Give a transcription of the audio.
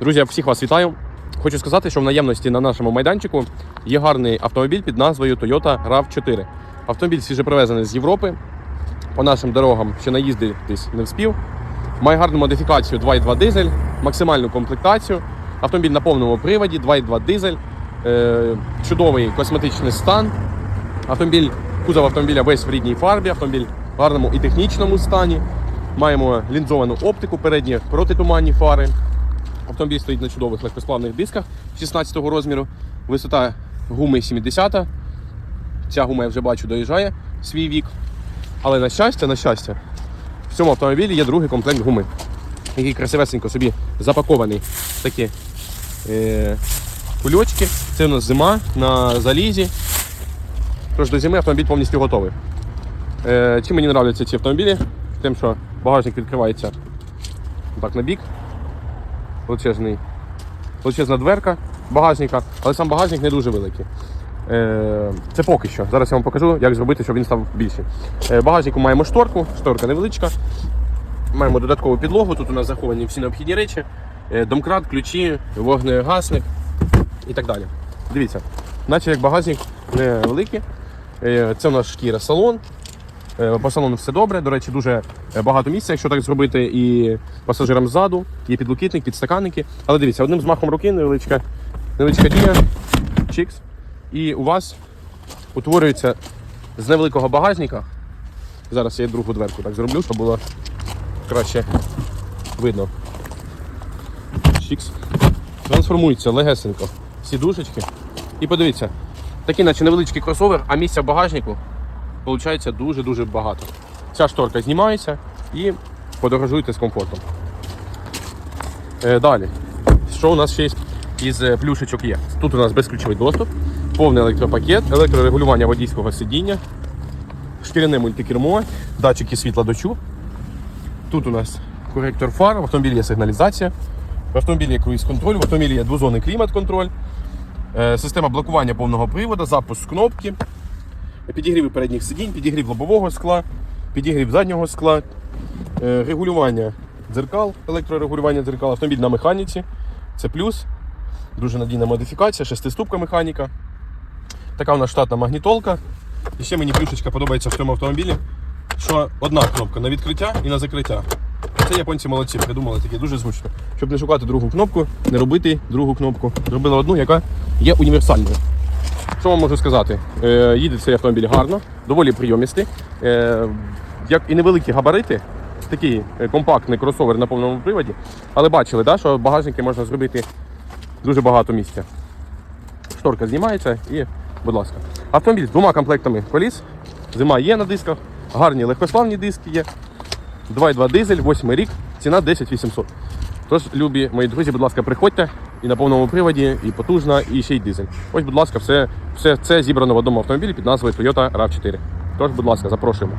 Друзі, я всіх вас вітаю. Хочу сказати, що в наємності на нашому майданчику є гарний автомобіль під назвою Toyota RAV4. Автомобіль свіжепривезений з Європи. По нашим дорогам ще наїздитись не вспів. Має гарну модифікацію 2.2 дизель, максимальну комплектацію. Автомобіль на повному приводі, 2.2 дизель, е, чудовий косметичний стан. Автомобіль, кузов автомобіля весь в рідній фарбі, автомобіль в гарному і технічному стані. Маємо лінзовану оптику, передні протитуманні фари. Автомобіль стоїть на чудових легкосплавних дисках 16 розміру. Висота гуми 70. Ця гума я вже бачу доїжджає свій вік. Але на щастя, на щастя, в цьому автомобілі є другий комплект гуми, який красивесенько собі запакований в такі е, кульочки. Це у нас зима на залізі. Тож до зими автомобіль повністю готовий. Е, чим мені подобаються ці автомобілі? Тим, що багажник відкривається так на бік. Величезний, величезна дверка багажника, але сам багажник не дуже великий. Е, Це поки що. Зараз я вам покажу, як зробити, щоб він став більший. Е, багажнику маємо шторку, шторка невеличка. Маємо додаткову підлогу, тут у нас заховані всі необхідні речі, е, домкрат, ключі, вогнегасник і так далі. Дивіться, наче як багажник невеликий. Це у нас шкіра салон. Е, По салону все добре. До речі, дуже е, багато місця, якщо так зробити, і пасажирам ззаду, є підлокітник, підстаканники. Але дивіться, одним змахом руки невеличка, невеличка дія, чікс. І у вас утворюється з невеликого багажника. Зараз я другу дверку так зроблю, щоб було краще видно. Чікс. Трансформується легесенько. Сідушечки. І подивіться, такий наче невеличкий кросовер, а місця в багажнику виходить дуже-дуже багато. Ця шторка знімається і подорожуєте з комфортом. Е, далі. Що у нас ще із е, плюшечок є? Тут у нас безключовий доступ, повний електропакет, електрорегулювання водійського сидіння, шкіряне мультикермо, датчики світла дощу. Тут у нас коректор фар, в автомобілі є сигналізація, в автомобілі є круїз-контроль, в автомобілі є двозонний клімат-контроль, е, система блокування повного приводу, запуск кнопки, підігрів передніх сидінь, підігрів лобового скла, підігрів заднього скла, е, регулювання дзеркал, електрорегулювання дзеркал, автомобіль на механіці. Це плюс. Дуже надійна модифікація, шестиступка механіка. Така у нас штатна магнітолка. І ще мені плюшечка подобається в цьому автомобілі, що одна кнопка на відкриття і на закриття. Це японці молодці, придумали таке дуже зручно. Щоб не шукати другу кнопку, не робити другу кнопку. Зробили одну, яка є універсальною. Що вам можу сказати? Е, їде цей автомобіль гарно, доволі прийомістий. Е, як і невеликі габарити, такий е, компактний кросовер на повному приводі. Але бачили, да, що багажники можна зробити дуже багато місця. Шторка знімається і, будь ласка. Автомобіль з двома комплектами коліс. Зима є на дисках, гарні легкославні диски є. 2,2 дизель, 8 рік, ціна 10 800. Тож, любі мої друзі, будь ласка, приходьте і на повному приводі, і потужна, і ще й дизель. Ось, будь ласка, все, все це зібрано в одному автомобілі під назвою Toyota RAV4. Тож, будь ласка, запрошуємо.